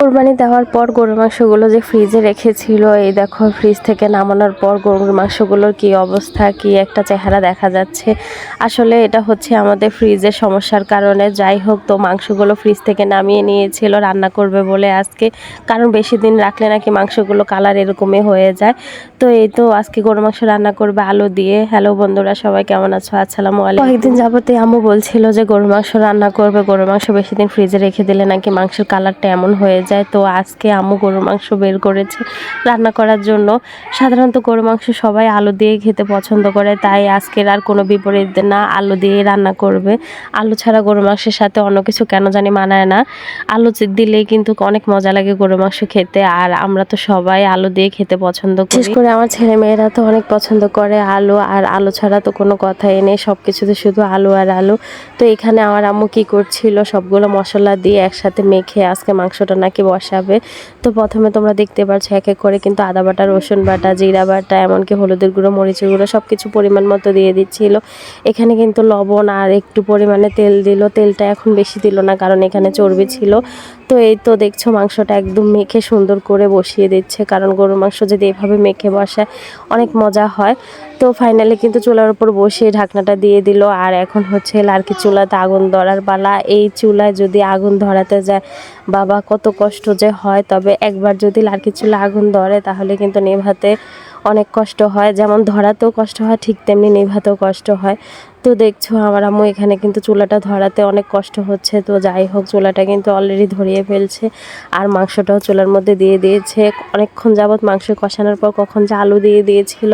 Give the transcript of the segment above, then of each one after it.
কোরবানি দেওয়ার পর গরুর মাংসগুলো যে ফ্রিজে রেখেছিল, এই দেখো ফ্রিজ থেকে নামানোর পর গরুর মাংসগুলোর কি অবস্থা, কি একটা চেহারা দেখা যাচ্ছে। আসলে এটা হচ্ছে আমাদের ফ্রিজের সমস্যার কারণে। যাই হোক, তো মাংসগুলো ফ্রিজ থেকে নামিয়ে নিয়েছিল, রান্না করবে বলে আজকে। কারণ বেশি দিন রাখলে নাকি মাংসগুলো কালার এরকমই হয়ে যায়। তো এই তো আজকে গরু মাংস রান্না করবে আলু দিয়ে। হ্যালো বন্ধুরা, সবাই কেমন আছো? আসসালামু আলাইকুম। কয়েকদিন যাবতে আম্মু বলছিল যে গরু মাংস রান্না করবে। গরু মাংস বেশি দিন ফ্রিজে রেখে দিলে নাকি মাংসের কালারটা এমন হয়ে যায়। তো আজকে আম্মু গরুর মাংস বের করেছে রান্না করার জন্য। সাধারণত গরু মাংস সবাই আলু দিয়ে খেতে পছন্দ করে, তাই আজকের আর কোনো বিপরীত না, আলু দিয়ে রান্না করবে। আলু ছাড়া গরু মাংসের সাথে অন্য কিছু কেন জানি মানায় না। আলু দিলেই কিন্তু অনেক মজা লাগে গরু মাংস খেতে, আর আমরা তো সবাই আলু দিয়ে খেতে পছন্দ করি। বিশেষ করে আমার ছেলে মেয়েরা তো অনেক পছন্দ করে আলু, আর আলু ছাড়া তো কোনো কথাই নেই সব কিছুতে শুধু আলু আর আলু। তো এখানে আমার আম্মু কি করছিল, সবগুলো মশলা দিয়ে একসাথে মেখে আজকে মাংসটা নাকি বসাবে। তো প্রথমে তোমরা দেখতে পাচ্ছ এক এক করে কিন্তু আদা বাটা, রসুন বাটা, জিরা বাটা, এমনকি হলুদের গুঁড়ো, মরিচের গুঁড়ো সব কিছু পরিমাণ মতো দিয়ে দিচ্ছিল। এখানে কিন্তু লবণ আর একটু পরিমাণে তেল দিল। তেলটা এখন বেশি দিল না কারণ এখানে চর্বি ছিল। তো এই তো দেখছ মাংসটা একদম মেখে সুন্দর করে বসিয়ে দিচ্ছে। কারণ গরুর মাংস যদি এভাবে মেখে বসায়, অনেক মজা হয়। তো ফাইনালি কিন্তু চুলার উপর বসে ঢাকনাটা দিয়ে দিল। আর এখন হচ্ছে লার্কি চুলাতে আগুন ধরার পালা। এই চুলায় যদি আগুন ধরাতে যায়, বাবা কত কষ্ট যে হয়। তবে একবার যদি লার্কি চুলা আগুন ধরে, তাহলে কিন্তু নেভাতে অনেক কষ্ট হয়। যেমন ধরাতেও কষ্ট হয়, ঠিক তেমনি নেভাতেও কষ্ট হয়। তো দেখছ আমার আম্মু এখানে কিন্তু চুলাটা ধরাতে অনেক কষ্ট হচ্ছে। তো যাই হোক, চুলাটা কিন্তু অলরেডি ধরিয়ে ফেলছে আর মাংসটাও চুলার মধ্যে দিয়ে দিয়েছে। অনেকক্ষণ যাবৎ মাংস কষানোর পর কখন যে আলু দিয়ে দিয়েছিল,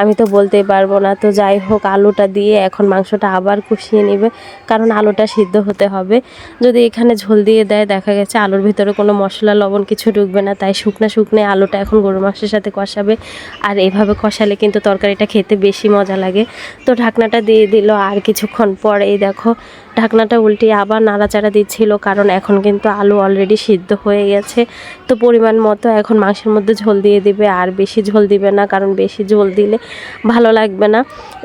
আমি তো বলতেই পারব না। তো যাই হোক, আলুটা দিয়ে এখন মাংসটা আবার কষিয়ে নেবে, কারণ আলুটা সিদ্ধ হতে হবে। যদি এখানে ঝোল দিয়ে দেয়, দেখা গেছে আলুর ভিতরে কোনো মশলা, লবণ কিছু ঢুকবে না, তাই শুকনো শুকনো আলুটা এখন গরু মাংসের সাথে কষাবে। আর এভাবে কষালে কিন্তু তরকারিটা খেতে বেশি মজা লাগে। তো ঢাকনাটা দিয়ে দিল আর কিছুক্ষণ পর এই দেখো ঢাকনাটা উল্টিয়ে আবার নাড়াচাড়া দিচ্ছিল, কারণ এখন কিন্তু আলু অলরেডি সিদ্ধ হয়ে গেছে। তো পরিমাণ মতো এখন মাংসের মধ্যে ঝোল দিয়ে দিবে, আর বেশি ঝোল দিবে না, কারণ বেশি ঝোল দিলে ভালো লাগবে না।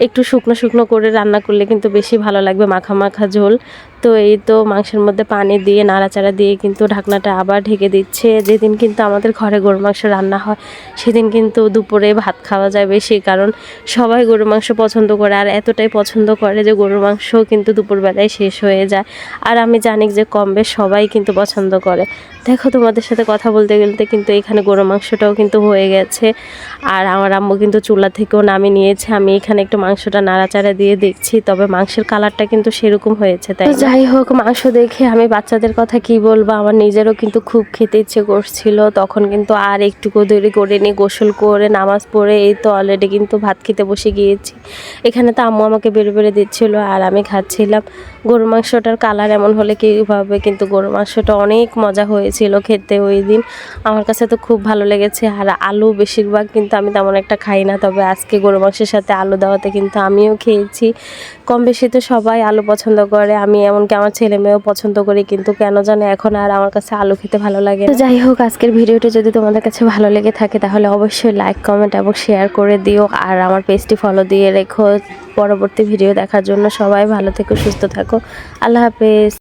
একটু শুকনো শুকনো করে রান্না করলে কিন্তু বেশি ভালো লাগবে, মাখা মাখা ঝোল। তো এই তো মাংসের মধ্যে পানি দিয়ে, নাড়াচাড়া দিয়ে কিন্তু ঢাকনাটা আবার ঢেকে দিচ্ছে। যেদিন কিন্তু আমাদের ঘরে গরু মাংস রান্না হয়, সেদিন কিন্তু দুপুরে ভাত খাওয়া যায় বেশি কারণ সবাই গরু মাংস পছন্দ করে। আর এতটাই পছন্দ করে যে গরুর মাংস কিন্তু দুপুরবেলায় শেষ হয়ে যায়। আর আমি জানি যে কম বেশ সবাই কিন্তু পছন্দ করে। দেখো তোমাদের সাথে কথা বলতে বলতে কিন্তু এখানে গরু মাংসটাও কিন্তু হয়ে গেছে। আর আমার আম্মু কিন্তু চুলা থেকেও নামিয়ে নিয়েছে। আমি এখানে একটু মাংসটা নাড়াচাড়া দিয়ে দেখছি, তবে মাংসের কালারটা কিন্তু সেরকম হয়েছে, তাই যাই হোক, মাংস দেখে আমি বাচ্চাদের কথা কি বলব? আমার নিজেরও কিন্তু খুব খেতে ইচ্ছে করছিল। তখন কিন্তু আর একটুকু দেরি করে নিয়ে গোসল করে, নামাজ পড়ে এই তো অলরেডি কিন্তু ভাত খেতে বসে গিয়েছি। এখানে তো আম্মু আমাকে বেড়ে বেড়ে দিচ্ছিল, আর আমি খাচ্ছিলাম। গরু মাংসটার কালার এমন হলে কীভাবে কিন্তু গরু মাংসটা অনেক মজা হয়েছিল খেতে ওই দিন। আমার কাছে তো খুব ভালো লেগেছে, আর আলু বেশিরভাগ কিন্তু আমি তেমন একটা খাই না, তবে আজকে গরু মাংসের সাথে আলু দেওয়াতে কিন্তু আমিও খেয়েছি। কম বেশি তো সবাই আলু পছন্দ করে, আমি এমনকি আমার ছেলে মেয়েও পছন্দ করি, কিন্তু কেন জানো এখন আর আমার কাছে আলু খেতে ভালো লাগে যাই হোক, আজকের ভিডিওটি যদি তোমাদের কাছে ভালো লেগে থাকে, তাহলে অবশ্যই লাইক কমেন্ট এবং শেয়ার করে দিও, আর আমার পেজটি ফলো দিয়ে রেখো। পরবর্তী ভিডিও দেখার জন্য সবাই ভালো থেকো সুস্থ থাকো। আল্লাহ হাফেজ।